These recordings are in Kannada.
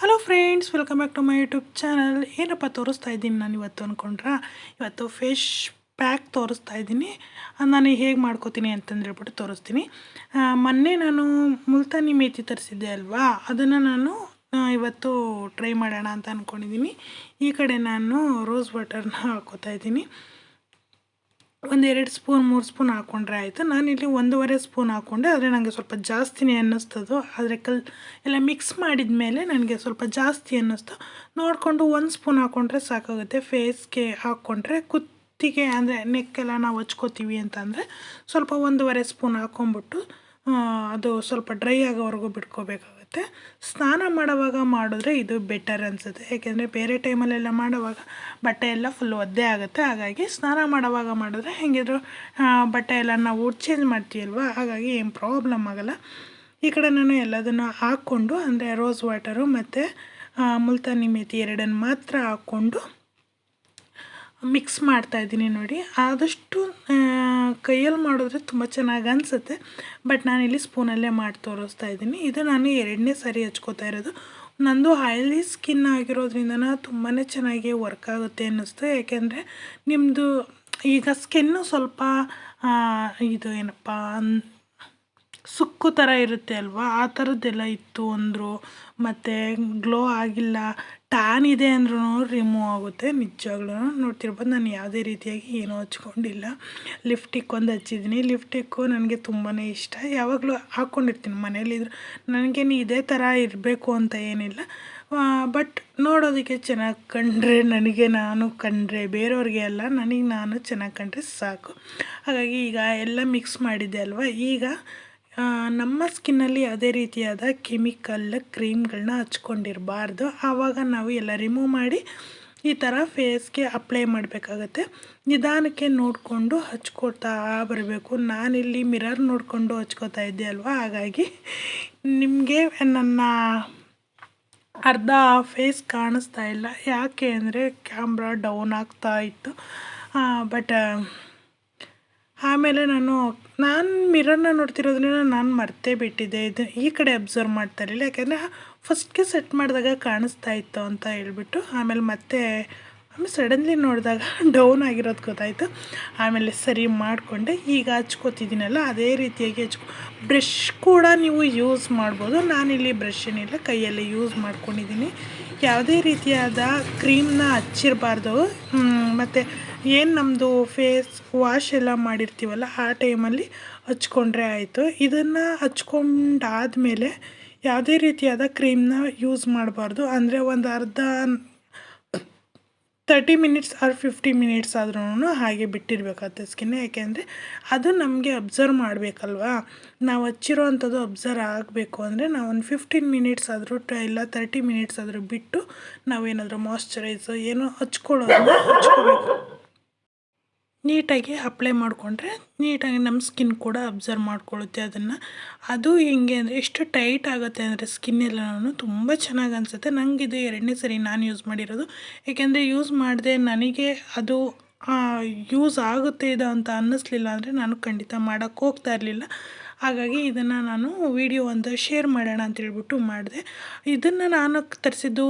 Hello friends welcome back to my YouTube channel ಏನಪ್ಪ ತೋರಿಸ್ತಾ ಇದ್ದೀನಿ ನಾನು ಇವತ್ತು ಅಂದ್ಕೊಂಡ್ರೆ ಇವತ್ತು ಫಿಶ್ ಪ್ಯಾಕ್ ತೋರಿಸ್ತಾ ಇದ್ದೀನಿ. ನಾನು ಹೇಗೆ ಮಾಡ್ಕೋತೀನಿ ಅಂತಂದೇಳ್ಬಿಟ್ಟು ತೋರಿಸ್ತೀನಿ. ಮೊನ್ನೆ ನಾನು ಮುಲ್ತಾನಿ ಮೇತಿ ತರಿಸಿದ್ದೆ ಅಲ್ವಾ? ಅದನ್ನು ನಾನು ಇವತ್ತು ಟ್ರೈ ಮಾಡೋಣ ಅಂತ ಅಂದ್ಕೊಂಡಿದ್ದೀನಿ ಈ ಕಡೆ ನಾನು ರೋಸ್ ವಾಟರ್ನ ಹಾಕೋತಾ ಇದ್ದೀನಿ. ಒಂದು ಎರಡು ಸ್ಪೂನ್, ಮೂರು ಸ್ಪೂನ್ ಹಾಕ್ಕೊಂಡ್ರೆ ಆಯಿತು. ನಾನಿಲ್ಲಿ ಒಂದೂವರೆ ಸ್ಪೂನ್ ಹಾಕ್ಕೊಂಡೆ ಆದರೆ ನನಗೆ ಸ್ವಲ್ಪ ಜಾಸ್ತಿನೇ ಅನ್ನಿಸ್ತದು. ಆದರೆ ಕಲ್, ಎಲ್ಲ ಮಿಕ್ಸ್ ಮಾಡಿದ ಮೇಲೆ ನನಗೆ ಸ್ವಲ್ಪ ಜಾಸ್ತಿ ಅನ್ನಿಸ್ತು. ನೋಡಿಕೊಂಡು ಒಂದು ಸ್ಪೂನ್ ಹಾಕ್ಕೊಂಡ್ರೆ ಸಾಕಾಗುತ್ತೆ. ಫೇಸ್ಗೆ ಹಾಕ್ಕೊಂಡ್ರೆ ಕುತ್ತಿಗೆ, ಅಂದರೆ ನೆಕ್ಕೆಲ್ಲ ನಾವು ಹಚ್ಕೋತೀವಿ ಅಂತಂದರೆ ಸ್ವಲ್ಪ ಒಂದೂವರೆ ಸ್ಪೂನ್ ಹಾಕ್ಕೊಂಬಿಟ್ಟು ಅದು ಸ್ವಲ್ಪ ಡ್ರೈ ಆಗೋವರೆಗೂ ಬಿಟ್ಕೋಬೇಕಾಗುತ್ತೆ ಸ್ನಾನ ಮಾಡುವಾಗ ಮಾಡಿದ್ರೆ ಇದು ಬೆಟರ್ ಅನಿಸುತ್ತೆ. ಯಾಕೆಂದರೆ ಬೇರೆ ಟೈಮಲ್ಲೆಲ್ಲ ಮಾಡುವಾಗ ಬಟ್ಟೆ ಎಲ್ಲ ಫುಲ್ ಒದ್ದೆ ಆಗುತ್ತೆ. ಹಾಗಾಗಿ ಸ್ನಾನ ಮಾಡುವಾಗ ಮಾಡಿದ್ರೆ ಹೆಂಗಿದ್ರು ಬಟ್ಟೆ ಎಲ್ಲ ನಾವು ಚೇಂಜ್ ಮಾಡ್ತೀವಲ್ವ? ಹಾಗಾಗಿ ಏನು ಪ್ರಾಬ್ಲಮ್ ಆಗಲ್ಲ. ಈ ಕಡೆ ನಾನು ಎಲ್ಲದನ್ನು ಹಾಕ್ಕೊಂಡು, ಅಂದರೆ ರೋಸ್ ವಾಟರು ಮತ್ತು ಮುಲ್ತಾನಿ ಮೇಥಿ ಎರಡನ್ನು ಮಾತ್ರ ಹಾಕ್ಕೊಂಡು ಮಿಕ್ಸ್ ಮಾಡ್ತಾ ಇದ್ದೀನಿ ನೋಡಿ. ಆದಷ್ಟು ಕೈಯಲ್ಲಿ ಮಾಡಿದ್ರೆ ತುಂಬ ಚೆನ್ನಾಗಿ ಅನಿಸುತ್ತೆ. ಬಟ್ ನಾನಿಲ್ಲಿ ಸ್ಪೂನಲ್ಲೇ ಮಾಡಿ ತೋರಿಸ್ತಾ ಇದ್ದೀನಿ. ಇದು ನಾನು ಎರಡನೇ ಸಾರಿ ಹಚ್ಕೋತಾ ಇರೋದು. ನಂದು ಹೈಲಿ ಸ್ಕಿನ್ ಆಗಿರೋದ್ರಿಂದ ತುಂಬಾ ಚೆನ್ನಾಗಿ ವರ್ಕ್ ಆಗುತ್ತೆ ಅನ್ನಿಸ್ತು. ಯಾಕೆಂದರೆ ನಿಮ್ಮದು ಈಗ ಸ್ಕಿನ್ನು ಸ್ವಲ್ಪ ಇದು ಏನಪ್ಪ ಸುಕ್ಕು ಥರ ಇರುತ್ತೆ ಅಲ್ವಾ? ಆ ಥರದ್ದೆಲ್ಲ ಇತ್ತು ಅಂದರು. ಮತ್ತು ಗ್ಲೋ ಆಗಿಲ್ಲ. ಟ್ಯಾನ್ ಇದೆ ಅಂದ್ರೂ ರಿಮೂವ್ ಆಗುತ್ತೆ ನಿಜವಾಗ್ಲೂ ನೋಡ್ತಿರ್ಬೋದು ನಾನು ಯಾವುದೇ ರೀತಿಯಾಗಿ ಏನೂ ಹಚ್ಕೊಂಡಿಲ್ಲ. ಲಿಫ್ಟಿಕ್ ಒಂದು ಹಚ್ಚಿದ್ದೀನಿ. ಲಿಫ್ಟಿಕ್ಕು ನನಗೆ ತುಂಬಾ ಇಷ್ಟ. ಯಾವಾಗಲೂ ಹಾಕ್ಕೊಂಡಿರ್ತೀನಿ ಮನೇಲಿದ್ರು ನನಗೇನು ಇದೇ ಥರ ಇರಬೇಕು ಅಂತ ಏನಿಲ್ಲ. ಬಟ್ ನೋಡೋದಕ್ಕೆ ಚೆನ್ನಾಗಿ ಕಂಡ್ರೆ ನನಗೆ ನಾನು ಕಂಡ್ರೆ, ಬೇರೆಯವ್ರಿಗೆ ಅಲ್ಲ, ನನಗೆ ನಾನು ಚೆನ್ನಾಗಿ ಕಂಡ್ರೆ ಸಾಕು. ಹಾಗಾಗಿ ಈಗ ಎಲ್ಲ ಮಿಕ್ಸ್ ಮಾಡಿದ್ದೆ ಅಲ್ವಾ? ಈಗ ನಮ್ಮ ಸ್ಕಿನ್ನಲ್ಲಿ ಯಾವುದೇ ರೀತಿಯಾದ ಕೆಮಿಕಲ್ ಕ್ರೀಮ್ಗಳನ್ನ ಹಚ್ಕೊಂಡಿರಬಾರ್ದು. ಆವಾಗ ನಾವು ಎಲ್ಲ ರಿಮೂವ್ ಮಾಡಿ ಈ ಥರ ಫೇಸ್ಗೆ ಅಪ್ಲೈ ಮಾಡಬೇಕಾಗತ್ತೆ. ನಿಧಾನಕ್ಕೆ ನೋಡಿಕೊಂಡು ಹಚ್ಕೊಳ್ತಾ ಬರಬೇಕು. ನಾನಿಲ್ಲಿ ಮಿರರ್ ನೋಡಿಕೊಂಡು ಹಚ್ಕೋತಾ ಇದ್ದೆ ಅಲ್ವಾ? ಹಾಗಾಗಿ ನಿಮಗೆ ನನ್ನ ಅರ್ಧ ಫೇಸ್ ಕಾಣಿಸ್ತಾ ಇಲ್ಲ. ಯಾಕೆ ಅಂದರೆ ಕ್ಯಾಮ್ರಾ ಡೌನ್ ಆಗ್ತಾ ಇತ್ತು. ಬಟ್ ಆಮೇಲೆ ನಾನು ನಾನು ಮಿರರ್ನ ನೋಡ್ತಿರೋದ್ರಿಂದ ನಾನು ಮರ್ತೇ ಬಿಟ್ಟಿದ್ದೆ. ಇದು ಈ ಕಡೆ ಅಬ್ಸರ್ವ್ ಮಾಡ್ತಾ ಇರಲಿಲ್ಲ. ಯಾಕೆಂದರೆ ಫಸ್ಟ್ಗೆ ಸೆಟ್ ಮಾಡಿದಾಗ ಕಾಣಿಸ್ತಾ ಇತ್ತು ಅಂತ ಹೇಳ್ಬಿಟ್ಟು, ಆಮೇಲೆ ಮತ್ತೆ, ಆಮೇಲೆ ಸಡನ್ಲಿ ನೋಡಿದಾಗ ಡೌನ್ ಆಗಿರೋದು ಗೊತ್ತಾಯಿತು. ಆಮೇಲೆ ಸರಿ ಮಾಡಿಕೊಂಡೆ. ಈಗ ಹಚ್ಕೋತಿದ್ದೀನಲ್ಲ, ಅದೇ ರೀತಿಯಾಗಿ ಹಚ್ಕೊ ಬ್ರಷ್ ಕೂಡ ನೀವು ಯೂಸ್ ಮಾಡ್ಬೋದು. ನಾನಿಲ್ಲಿ ಬ್ರಷ್ ಏನಿಲ್ಲ ಕೈಯಲ್ಲಿ ಯೂಸ್ ಮಾಡ್ಕೊಂಡಿದ್ದೀನಿ. ಯಾವುದೇ ರೀತಿಯಾದ ಕ್ರೀಮ್ನ ಹಚ್ಚಿರಬಾರ್ದು. ಮತ್ತು ಏನು ನಮ್ಮದು ಫೇಸ್ ವಾಶ್ ಎಲ್ಲ ಮಾಡಿರ್ತೀವಲ್ಲ, ಆ ಟೈಮಲ್ಲಿ ಹಚ್ಕೊಂಡ್ರೆ ಆಯಿತು. ಇದನ್ನು ಹಚ್ಕೊಂಡಾದಮೇಲೆ ಯಾವುದೇ ರೀತಿಯಾದ ಕ್ರೀಮ್ನ ಯೂಸ್ ಮಾಡಬಾರ್ದು. ಅಂದರೆ ಒಂದು ಅರ್ಧ thirty minutes or fifty minutes ಆದ್ರೂ ಹಾಗೆ ಬಿಟ್ಟಿರ್ಬೇಕಾಗ್ತದೆ ಸ್ಕಿನ್ ಯಾಕೆಂದರೆ ಅದು ನಮಗೆ ಅಬ್ಸರ್ವ್ ಮಾಡಬೇಕಲ್ವಾ? ನಾವು ಹಚ್ಚಿರೋ ಅಂಥದ್ದು ಅಬ್ಸರ್ವ್ ಆಗಬೇಕು ಅಂದರೆ ನಾವು ಒಂದು ಫಿಫ್ಟೀನ್ ಮಿನಿಟ್ಸ್ ಆದರೂ ಇಲ್ಲ ತರ್ಟಿ ಮಿನಿಟ್ಸ್ ಆದರೂ ಬಿಟ್ಟು ನಾವೇನಾದರೂ ಮಾಯಶ್ಚರೈಸರ್ ಏನೋ ಹಚ್ಕೊಳ್ಳೋದನ್ನ ಹಚ್ಕೋಬೇಕು. ನೀಟಾಗಿ ಅಪ್ಲೈ ಮಾಡಿಕೊಂಡ್ರೆ ನೀಟಾಗಿ ನಮ್ಮ ಸ್ಕಿನ್ ಕೂಡ ಅಬ್ಸರ್ವ್ ಮಾಡಿಕೊಳ್ಳುತ್ತೆ ಅದನ್ನು. ಅದು ಹೆಂಗೆ ಅಂದರೆ ಎಷ್ಟು ಟೈಟ್ ಆಗುತ್ತೆ ಅಂದರೆ ಸ್ಕಿನ್ ಎಲ್ಲನೂ ತುಂಬ ಚೆನ್ನಾಗಿ ಅನಿಸುತ್ತೆ. ನನಗೆ ಇದು ಎರಡನೇ ಸರಿ ನಾನು ಯೂಸ್ ಮಾಡಿರೋದು. ಏಕೆಂದರೆ ಯೂಸ್ ಮಾಡಿದೆ ನನಗೆ ಅದು ಯೂಸ್ ಆಗುತ್ತೆ ಇದು ಅಂತ ಅನ್ನಿಸ್ಲಿಲ್ಲ ಅಂದರೆ ನಾನು ಖಂಡಿತ ಮಾಡೋಕ್ಕೆ ಹೋಗ್ತಾ ಇರಲಿಲ್ಲ. ಹಾಗಾಗಿ ಇದನ್ನು ನಾನು ವಿಡಿಯೋ ಒಂದು ಶೇರ್ ಮಾಡೋಣ ಅಂತ ಹೇಳ್ಬಿಟ್ಟು ಮಾಡಿದೆ. ಇದನ್ನು ನಾನು ತರಿಸಿದ್ದು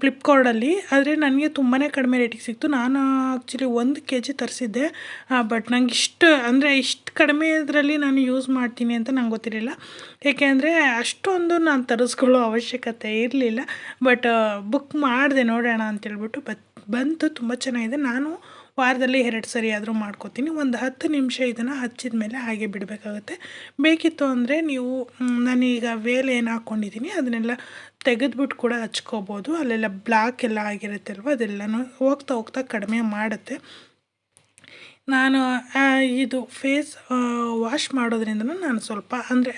ಫ್ಲಿಪ್ಕಾರ್ಟಲ್ಲಿ ಆದರೆ ನನಗೆ ತುಂಬಾ ಕಡಿಮೆ ರೇಟಿಗೆ ಸಿಕ್ತು. ನಾನು ಆ್ಯಕ್ಚುಲಿ ಒಂದು ಕೆ ಜಿ ತರಿಸಿದ್ದೆ ಬಟ್ ನಂಗೆ ಇಷ್ಟು, ಅಂದರೆ ಇಷ್ಟು ಕಡಿಮೆ ಇದರಲ್ಲಿ ನಾನು ಯೂಸ್ ಮಾಡ್ತೀನಿ ಅಂತ ನಂಗೆ ಗೊತ್ತಿರಲಿಲ್ಲ. ಏಕೆಂದರೆ ಅಷ್ಟೊಂದು ನಾನು ತರಿಸ್ಕೊಳ್ಳೋ ಅವಶ್ಯಕತೆ ಇರಲಿಲ್ಲ. ಬಟ್ ಬುಕ್ ಮಾಡಿದೆ ನೋಡೋಣ ಅಂತೇಳ್ಬಿಟ್ಟು ಬತ್, ಬಂತು. ತುಂಬ ಚೆನ್ನಾಗಿದೆ. ನಾನು ವಾರದಲ್ಲಿ ಎರಡು ಸರಿ ಆದರೂ ಮಾಡ್ಕೋತೀನಿ. ಒಂದು ಹತ್ತು ನಿಮಿಷ ಇದನ್ನು ಹಚ್ಚಿದ ಮೇಲೆ ಹಾಗೆ ಬಿಡಬೇಕಾಗುತ್ತೆ. ಬೇಕಿತ್ತು ಅಂದರೆ ನೀವು ನಾನೀಗ ವೇಲ್ ಏನು ಹಾಕ್ಕೊಂಡಿದ್ದೀನಿ ಅದನ್ನೆಲ್ಲ ತೆಗೆದ್ಬಿಟ್ಟು ಕೂಡ ಹಚ್ಕೋಬೋದು. ಅಲ್ಲೆಲ್ಲ ಬ್ಲ್ಯಾಕ್ ಎಲ್ಲ ಆಗಿರುತ್ತೆ ಅಲ್ವ ಅದೆಲ್ಲನೂ ಹೋಗ್ತಾ ಹೋಗ್ತಾ ಕಡಿಮೆ ಮಾಡುತ್ತೆ. ನಾನು ಇದು ಫೇಸ್ ವಾಶ್ ಮಾಡೋದ್ರಿಂದ ನಾನು ಸ್ವಲ್ಪ ಅಂದರೆ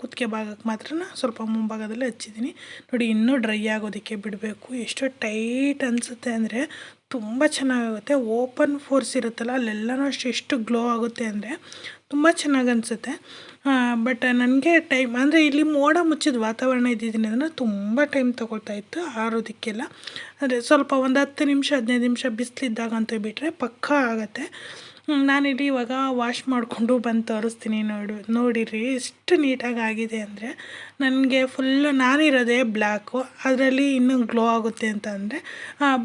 ಕುತ್ತಿಗೆ ಭಾಗಕ್ಕೆ ಮಾತ್ರ ಸ್ವಲ್ಪ ಮುಂಭಾಗದಲ್ಲಿ ಹಚ್ಚಿದ್ದೀನಿ ನೋಡಿ, ಇನ್ನೂ ಡ್ರೈ ಆಗೋದಕ್ಕೆ ಬಿಡಬೇಕು. ಎಷ್ಟು ಟೈಟ್ ಅನಿಸುತ್ತೆ ಅಂದರೆ ತುಂಬ ಚೆನ್ನಾಗಾಗುತ್ತೆ ಓಪನ್ ಫೋರ್ಸ್ ಇರುತ್ತಲ್ಲ, ಅಲ್ಲೆಲ್ಲನೂ ಅಷ್ಟು ಎಷ್ಟು ಗ್ಲೋ ಆಗುತ್ತೆ ಅಂದರೆ ತುಂಬ ಚೆನ್ನಾಗಿ ಅನಿಸುತ್ತೆ. ಬಟ್ ನನಗೆ ಟೈಮ್ ಅಂದರೆ ಇಲ್ಲಿ ಮೋಡ ಮುಚ್ಚಿದ ವಾತಾವರಣ ಇದ್ದಿದ್ದರಿಂದ ತುಂಬ ಟೈಮ್ ತೊಗೊಳ್ತಾ ಇತ್ತು, ಆರೋದಕ್ಕೆಲ್ಲ. ಅಂದರೆ ಸ್ವಲ್ಪ ಒಂದು ಹತ್ತು ನಿಮಿಷ, ಹದಿನೈದು ನಿಮಿಷ ಬಿಸಿಲಿದ್ದಾಗಂತೂ ಬಿಟ್ಟರೆ ಪಕ್ಕಾ ಆಗುತ್ತೆ. ನಾನಿಲ್ಲಿ ಇವಾಗ ವಾಶ್ ಮಾಡಿಕೊಂಡು ಬಂದು ತೋರಿಸ್ತೀನಿ ನೋಡು, ನೋಡಿರಿ, ಎಷ್ಟು ನೀಟಾಗಿ ಆಗಿದೆ ಅಂದರೆ ನನಗೆ ಫುಲ್ಲು ನಾನಿರೋದೇ ಬ್ಲ್ಯಾಕು ಅದರಲ್ಲಿ ಇನ್ನೂ ಗ್ಲೋ ಆಗುತ್ತೆ ಅಂತ ಅಂದರೆ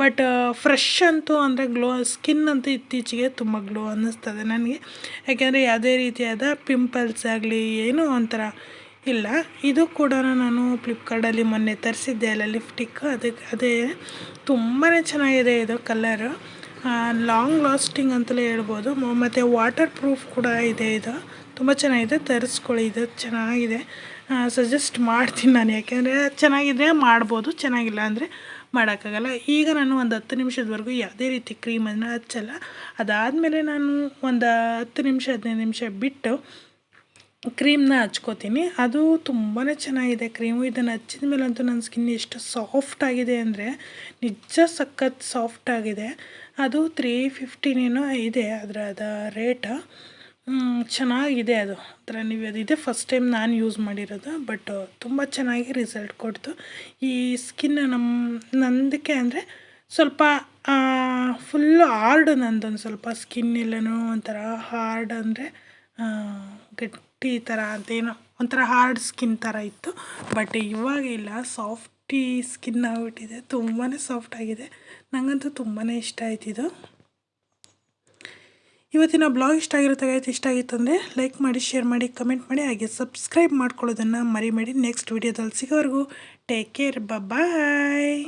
ಬಟ್ ಫ್ರೆಶ್ ಅಂತೂ ಅಂದರೆ ಗ್ಲೋ ಸ್ಕಿನ್ ಅಂತೂ ಇತ್ತೀಚೆಗೆ ತುಂಬ ಗ್ಲೋ ಅನ್ನಿಸ್ತದೆ ನನಗೆ. ಯಾಕೆಂದರೆ ಯಾವುದೇ ರೀತಿಯಾದ ಪಿಂಪಲ್ಸ್ ಆಗಲಿ, ಏನೋ ಒಂಥರ ಇಲ್ಲ. ಇದು ಕೂಡ ನಾನು ಫ್ಲಿಪ್ಕಾರ್ಟಲ್ಲಿ ಮೊನ್ನೆ ತರಿಸಿದ್ದೆ ಅಲ್ಲ ಲಿಫ್ಟಿಕ್ ಅದಕ್ಕೆ, ಅದೇ ತುಂಬಾ ಚೆನ್ನಾಗಿದೆ ಇದು ಕಲರು ಲಾಂಗ್ ಲಾಸ್ಟಿಂಗ್ ಅಂತಲೇ ಹೇಳ್ಬೋದು. ಮತ್ತು ವಾಟರ್ ಪ್ರೂಫ್ ಕೂಡ ಇದೆ ಇದು. ತುಂಬ ಚೆನ್ನಾಗಿದೆ, ತರಿಸ್ಕೊಳ್ಳಿ, ಇದು ಚೆನ್ನಾಗಿದೆ. ಸಜೆಸ್ಟ್ ಮಾಡ್ತೀನಿ ನಾನು, ಯಾಕೆಂದರೆ ಚೆನ್ನಾಗಿದ್ರೆ ಮಾಡ್ಬೋದು, ಚೆನ್ನಾಗಿಲ್ಲ ಅಂದರೆ ಮಾಡೋಕ್ಕಾಗಲ್ಲ. ಈಗ ನಾನು ಒಂದು ಹತ್ತು ನಿಮಿಷದವರೆಗೂ ಯಾವುದೇ ರೀತಿ ಕ್ರೀಮನ್ನು ಹಚ್ಚಲ್ಲ. ಅದಾದಮೇಲೆ ನಾನು ಒಂದು ಹತ್ತು ನಿಮಿಷ, ಹದಿನೈದು ನಿಮಿಷ ಬಿಟ್ಟು ಕ್ರೀಮ್ನ ಹಚ್ಕೋತೀನಿ. ಅದು ತುಂಬಾ ಚೆನ್ನಾಗಿದೆ. ಕ್ರೀಮು ಇದನ್ನು ಹಚ್ಚಿದ ಮೇಲಂತೂ ನನ್ನ ಸ್ಕಿನ್ ಎಷ್ಟು ಸಾಫ್ಟ್ ಆಗಿದೆ ಅಂದರೆ ನಿಜ ಸಖತ್ ಸಾಫ್ಟ್ ಆಗಿದೆ. ಅದು ತ್ರೀ ಫಿಫ್ಟಿನೇನೋ ಇದೆ ಅದರ ಅದ ರೇಟ ಚೆನ್ನಾಗಿದೆ ಅದು. ಅದರ ನೀವು ಅದು ಇದೆ ಫಸ್ಟ್ ಟೈಮ್ ನಾನು ಯೂಸ್ ಮಾಡಿರೋದು, ಬಟ್ ತುಂಬ ಚೆನ್ನಾಗಿ ರಿಸಲ್ಟ್ ಕೊಡ್ತು. ಈ ಸ್ಕಿನ್ ನಮ್ಮ ನಂದಕ್ಕೆ ಅಂದರೆ ಸ್ವಲ್ಪ ಫುಲ್ಲು ಹಾರ್ಡ್ ನಂದೊಂದು ಸ್ವಲ್ಪ ಸ್ಕಿನ್ ಎಲ್ಲನೂ ಒಂಥರ ಹಾರ್ಡ್ ಅಂದರೆ ಗಟ್ಟಿ ಥರ ಅದೇನೋ ಒಂಥರ ಹಾರ್ಡ್ ಸ್ಕಿನ್ ಥರ ಇತ್ತು. ಬಟ್ ಇವಾಗ ಇಲ್ಲ ಸಾಫ್ಟಿ ಸ್ಕಿನ್ ಆಗಿಬಿಟ್ಟಿದೆ. ತುಂಬಾ ಸಾಫ್ಟ್ ಆಗಿದೆ. ನನಗಂತೂ ತುಂಬಾ ಇಷ್ಟ ಆಯ್ತಿದು ಇವತ್ತಿನ ಬ್ಲಾಗ್ ಇಷ್ಟ ಆಗಿರುತ್ತೆ ಆಯ್ತು ಇಷ್ಟ ಆಗಿತ್ತು ಅಂದರೆ ಲೈಕ್ ಮಾಡಿ ಶೇರ್ ಮಾಡಿ ಕಮೆಂಟ್ ಮಾಡಿ, ಹಾಗೆ ಸಬ್ಸ್ಕ್ರೈಬ್ ಮಾಡ್ಕೊಳ್ಳೋದನ್ನು ಮರಿಬೇಡಿ. ನೆಕ್ಸ್ಟ್ ವೀಡಿಯೋದಲ್ಲಿ ಸಿಗೋವರೆಗೂ ಟೇಕ್ ಕೇರ್ ಬಾಯ್